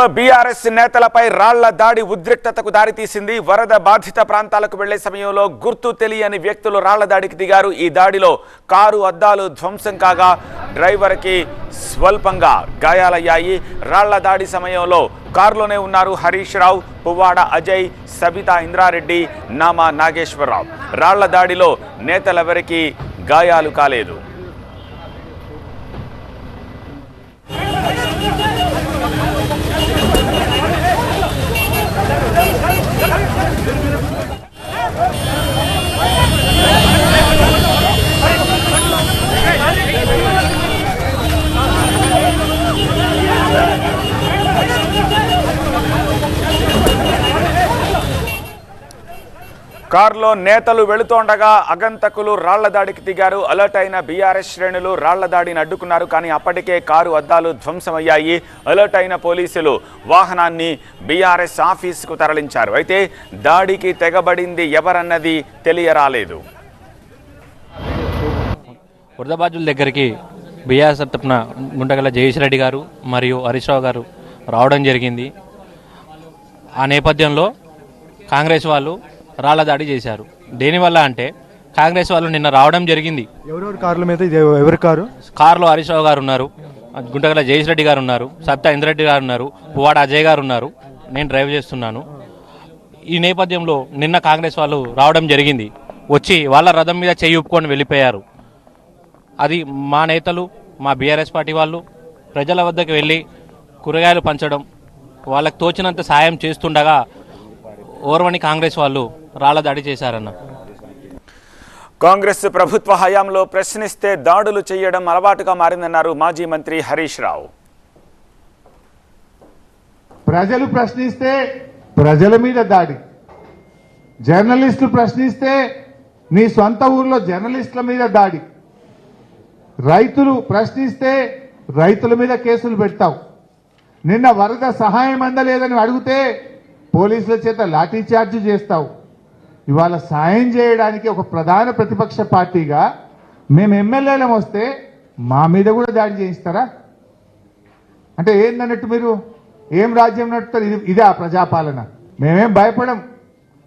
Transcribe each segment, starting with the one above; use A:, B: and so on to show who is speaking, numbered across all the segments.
A: ఖమ్మంలో బీఆర్ఎస్ నేతలపై రాళ్ళ దాడి ఉద్రిక్తతకు దారితీసింది. వరద బాధిత ప్రాంతాలకు వెళ్ళే సమయంలో గుర్తు తెలియని వ్యక్తులు రాళ్ళ దాడికి దిగారు. ఈ దాడిలో కారు అద్దాలు ధ్వంసం కాగా డ్రైవర్కి స్వల్పంగా గాయాలయ్యాయి. రాళ్ళ దాడి సమయంలో కారులోనే ఉన్నారు హరీష్ రావు పువ్వాడ అజయ్ సబితా ఇంద్రారెడ్డి నామా నాగేశ్వరరావు. రాళ్ళ దాడిలో నేతలెవరికీ గాయాలు కాలేదు. కారులో నేతలు వెళుతోండగా అగంతకులు రాళ్ళ దాడికి దిగారు. అలర్ట్ అయిన బీఆర్ఎస్ శ్రేణులు రాళ్ళ దాడిని అడ్డుకున్నారు. కానీ అప్పటికే కారు అద్దాలు ధ్వంసమయ్యాయి. అలర్ట్ అయిన పోలీసులు వాహనాన్ని బీఆర్ఎస్ ఆఫీసుకు తరలించారు. అయితే దాడికి తెగబడింది ఎవరన్నది తెలియరాలేదు.
B: వరదబాజుల దగ్గరికి బీఆర్ఎస్ తరపున గుంటగల జయేష్ రెడ్డి గారు మరియు హరీష్ రావు గారు రావడం జరిగింది. ఆ నేపథ్యంలో కాంగ్రెస్ వాళ్ళు రాళ్ళ దాడి చేశారు. దేనివల్ల అంటే కాంగ్రెస్ వాళ్ళు నిన్న రావడం జరిగింది.
C: ఎవరెవరి కార్ల మీద ఇది ఎవరి కారు?
B: కారులో హరీష్ రావు గారు ఉన్నారు గుంటగల జయేష్ రెడ్డి గారు ఉన్నారు సప్తా ఇంద్రెడ్డి గారు ఉన్నారు పువ్వాడ అజయ్ గారు ఉన్నారు. నేను డ్రైవ్ చేస్తున్నాను. ఈ నేపథ్యంలో నిన్న కాంగ్రెస్ వాళ్ళు రావడం జరిగింది. వచ్చి వాళ్ళ రథం మీద చేయి ఊపుకొని వెళ్ళిపోయారు. అది మా నేతలు మా బీఆర్ఎస్ పార్టీ వాళ్ళు ప్రజల వద్దకు వెళ్ళి కూరగాయలు పంచడం వాళ్ళకి తోచినంత సాయం చేస్తుండగా ఓర్వని కాంగ్రెస్ వాళ్ళు రాళ్ళ దాడి చేశారన్న.
A: కాంగ్రెస్ ప్రభుత్వ హయాంలో ప్రశ్నిస్తే దాడులు చేయడం అలవాటుగా మారిందన్నారు మాజీ మంత్రి హరీష్ రావు.
D: ప్రజలు ప్రశ్నిస్తే ప్రజల మీద దాడి. జర్నలిస్టులు ప్రశ్నిస్తే నీ సొంత ఊర్లో జర్నలిస్టుల మీద దాడి. రైతులు ప్రశ్నిస్తే రైతుల మీద కేసులు పెడతావు. నిన్న వరద సహాయం అందలేదని అడిగితే పోలీసుల చేత లాఠీ చార్జ్ చేస్తావు. ఇవాళ సాయం చేయడానికి ఒక ప్రధాన ప్రతిపక్ష పార్టీగా మేము ఎమ్మెల్యేలం వస్తే మా మీద కూడా దాడి చేయిస్తారా? అంటే ఏందన్నట్టు మీరు? ఏం రాజ్యం నడుపుతారు? ఇది ఇదే ఆ ప్రజాపాలన. మేమేం భయపడం.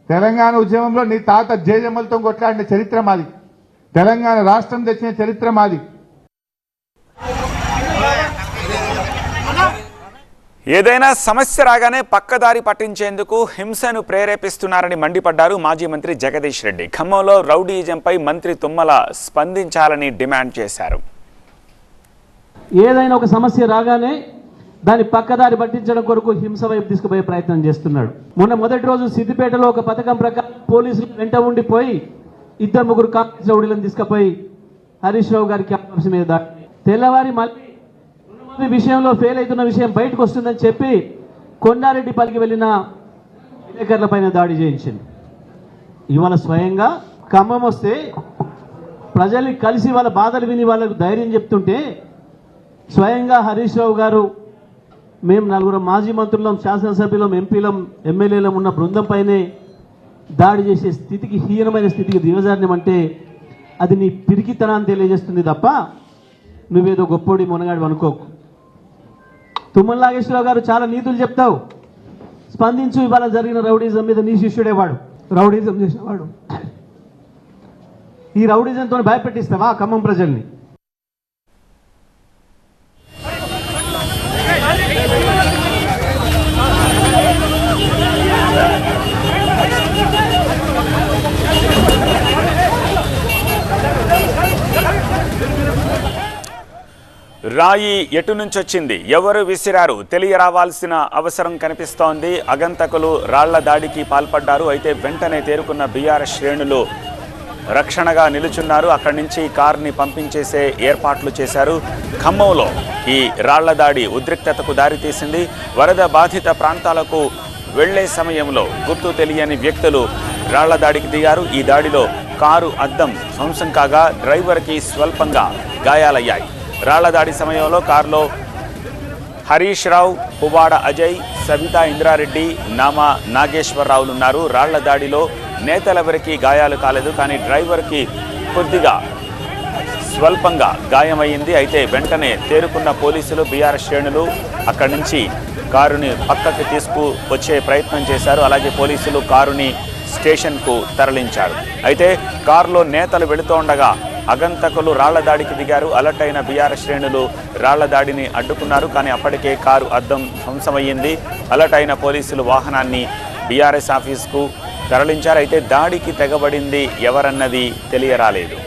D: తెలంగాణ ఉద్యమంలో నీ తాత జయజమ్మలతో కొట్లాడిన చరిత్ర మాది. తెలంగాణ రాష్ట్రం తెచ్చిన చరిత్ర మాది.
A: ఏదైనా సమస్య రాగానే పక్కదారి పట్టించేందుకు హింసను ప్రేరేపిస్తున్నారని మండిపడ్డారు మాజీ మంత్రి జగదీష్ రెడ్డి. ఖమ్మంలో రౌడీజంపై మంత్రి తుమ్మల స్పందించాలని డిమాండ్ చేశారు.
E: ఏదైనా ఒక సమస్య రాగానే దాన్ని పక్కదారి పట్టించడం కొరకు హింస వైపు తీసుకుపోయే ప్రయత్నం చేస్తున్నాడు. మొన్న మొదటి రోజు సిద్దిపేటలో ఒక పథకం ప్రకారం పోలీసులు వెంట ఉండిపోయి ఇద్దరు ముగ్గురు కాంగ్రెస్ రౌడీలను తీసుకుపోయి హరీష్ రావు గారికి మీద తెల్లవారి మళ్ళీ విషయంలో ఫెయిల్ అవుతున్న విషయం బయటకు వస్తుందని చెప్పి కొండారెడ్డి పల్లికి వెళ్ళిన విలేకరుల పైన దాడి చేయించింది. ఇవాళ స్వయంగా ఖమ్మం వస్తే ప్రజల్ని కలిసి వాళ్ళ బాధలు విని వాళ్ళకు ధైర్యం చెప్తుంటే స్వయంగా హరీష్ రావు గారు మేము నలుగురు మాజీ మంత్రులం శాసనసభ్యులం ఎంపీలం ఎమ్మెల్యేలం ఉన్న బృందంపైనే దాడి చేసే స్థితికి హీనమైన స్థితికి దిగజారినమంటే అది నీ పిరికితనాన్ని తెలియజేస్తుంది తప్ప నువ్వేదో గొప్పోడి మునగాడు అనుకోకు. తుమ్మల నాగేశ్వరరావు గారు చాలా నీతులు చెప్తావు. స్పందించు ఇవాళ జరిగిన రౌడీజం మీద నీ శిష్యుడే వాడు. రౌడీజం చేసినవాడు ఈ రౌడీజంతో భయపెట్టిస్తావా ఖమ్మం ప్రజల్ని?
A: రాయి ఎటు నుంచి వచ్చింది ఎవరు విసిరారు? తెలియరావాల్సిన అవసరం కనిపిస్తోంది. అగంతకులు రాళ్ళ దాడికి పాల్పడ్డారు. అయితే వెంటనే తేరుకున్న బీఆర్ఎస్ శ్రేణులు రక్షణగా నిలుచున్నారు. అక్కడి నుంచి కార్ని పంపించేసే ఏర్పాట్లు చేశారు. ఖమ్మంలో ఈ రాళ్ళ దాడి ఉద్రిక్తతకు దారితీసింది. వరద బాధిత ప్రాంతాలకు వెళ్ళే సమయంలో గుర్తు తెలియని వ్యక్తులు రాళ్ళ దాడికి దిగారు. ఈ దాడిలో కారు అద్దం ధ్వంసం కాగా డ్రైవర్కి స్వల్పంగా గాయాలయ్యాయి. రాళ్ళ దాడి సమయంలో కారులో హరీష్ రావు పువాడ అజయ్ సవితా ఇంద్రారెడ్డి నామా నాగేశ్వరరావులు ఉన్నారు. రాళ్ళ దాడిలో నేతలెవరికి గాయాలు కాలేదు కానీ డ్రైవర్కి కొద్దిగా స్వల్పంగా గాయమైంది. అయితే వెంటనే తేరుకున్న పోలీసులు బీఆర్ శ్రేణులు అక్కడి నుంచి కారుని పక్కకి తీసుకు వచ్చే ప్రయత్నం చేశారు. అలాగే పోలీసులు కారుని స్టేషన్కు తరలించారు. అయితే కారులో నేతలు వెళుతుండగా అగంతకులు రాళ్ళ దాడికి దిగారు. అలర్ట్ అయిన బీఆర్ శ్రేణులు రాళ్ళ దాడిని అడ్డుకున్నారు. కానీ అప్పటికే కారు అద్దం ధ్వంసమయ్యింది. అలర్ట్ అయిన పోలీసులు వాహనాన్ని బీఆర్ఎస్ ఆఫీస్కు తరలించారు. అయితే దాడికి తెగబడింది ఎవరన్నది తెలియరాలేదు.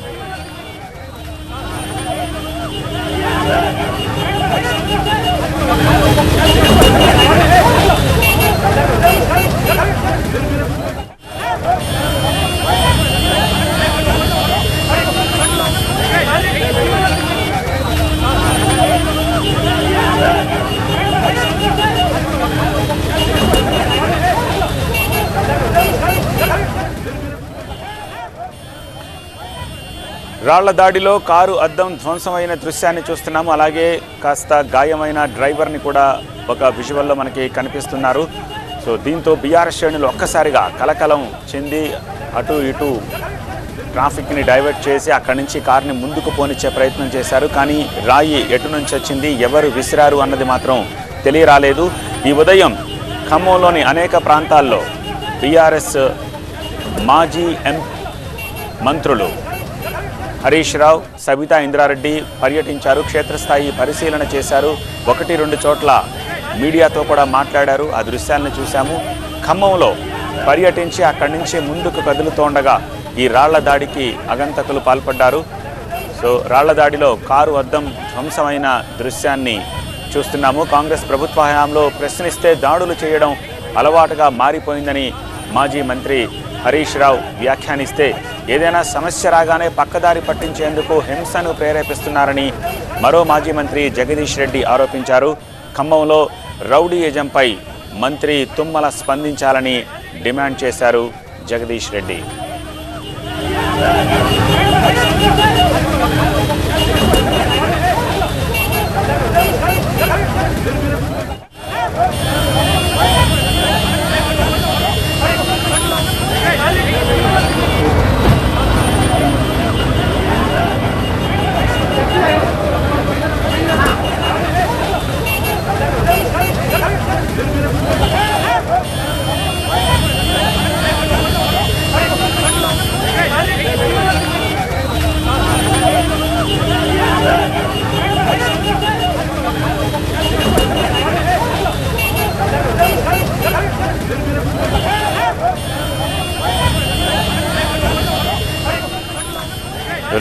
A: రాళ్ళ దాడిలో కారు అద్దం ధ్వంసమైన దృశ్యాన్ని చూస్తున్నాము. అలాగే కాస్త గాయమైన డ్రైవర్ని కూడా ఒక విజువల్లో మనకి కనిపిస్తున్నారు. సో దీంతో బీఆర్ఎస్ శ్రేణులు ఒక్కసారిగా కలకలం చెంది అటు ఇటు ట్రాఫిక్ని డైవర్ట్ చేసి అక్కడి నుంచి కారుని ముందుకు పోనిచ్చే ప్రయత్నం చేశారు. కానీ రాయి ఎటు నుంచి వచ్చింది ఎవరు విసిరారు అన్నది మాత్రం తెలియరాలేదు. ఈ ఉదయం ఖమ్మంలోని అనేక ప్రాంతాల్లో బీఆర్ఎస్ మాజీ ఎం మంత్రులు హరీష్ రావు సబితా ఇంద్రారెడ్డి పర్యటించారు క్షేత్రస్థాయి పరిశీలన చేశారు. ఒకటి రెండు చోట్ల మీడియాతో కూడా మాట్లాడారు. ఆ దృశ్యాలను చూశాము. ఖమ్మంలో పర్యటించి అక్కడి నుంచి ముందుకు కదులుతోండగా ఈ రాళ్ళ దాడికి అగంతకులు పాల్పడ్డారు. సో రాళ్ళ దాడిలో కారు అద్దం ధ్వంసమైన దృశ్యాన్ని చూస్తున్నాము. కాంగ్రెస్ ప్రభుత్వ హయాంలో ప్రశ్నిస్తే దాడులు చేయడం అలవాటుగా మారిపోయిందని మాజీ మంత్రి హరీష్ రావు వ్యాఖ్యానిస్తే ఏదైనా సమస్య రాగానే పక్కదారి పట్టించేందుకు హింసను ప్రేరేపిస్తున్నారని మరో మాజీ మంత్రి జగదీష్ రెడ్డి ఆరోపించారు. ఖమ్మంలో రౌడీయజంపై మంత్రి తుమ్మల స్పందించాలని డిమాండ్ చేశారు జగదీష్ రెడ్డి.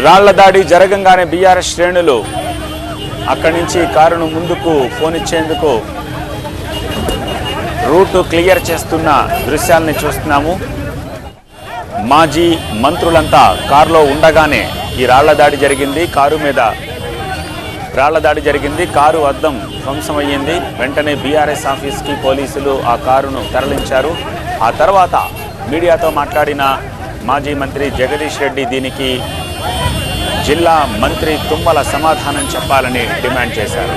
A: రాళ్ళ దాడి జరగంగానే బీఆర్ఎస్ శ్రేణులు అక్కడి నుంచి కారును ముందుకు పోనిచ్చేందుకు రూటు క్లియర్ చేస్తున్న దృశ్యాలని చూస్తున్నాము. మాజీ మంత్రులంతా కారులో ఉండగానే ఈ రాళ్ళ దాడి జరిగింది. కారు మీద రాళ్ళ దాడి జరిగింది. కారు అద్దం ధ్వంసమయ్యింది. వెంటనే బీఆర్ఎస్ ఆఫీస్కి పోలీసులు ఆ కారును తరలించారు. ఆ తర్వాత మీడియాతో మాట్లాడిన మాజీ మంత్రి జగదీష్ రెడ్డి దీనికి జిల్లా మంత్రి తుమ్మల సమాధానం చెప్పాలని డిమాండ్ చేశారు.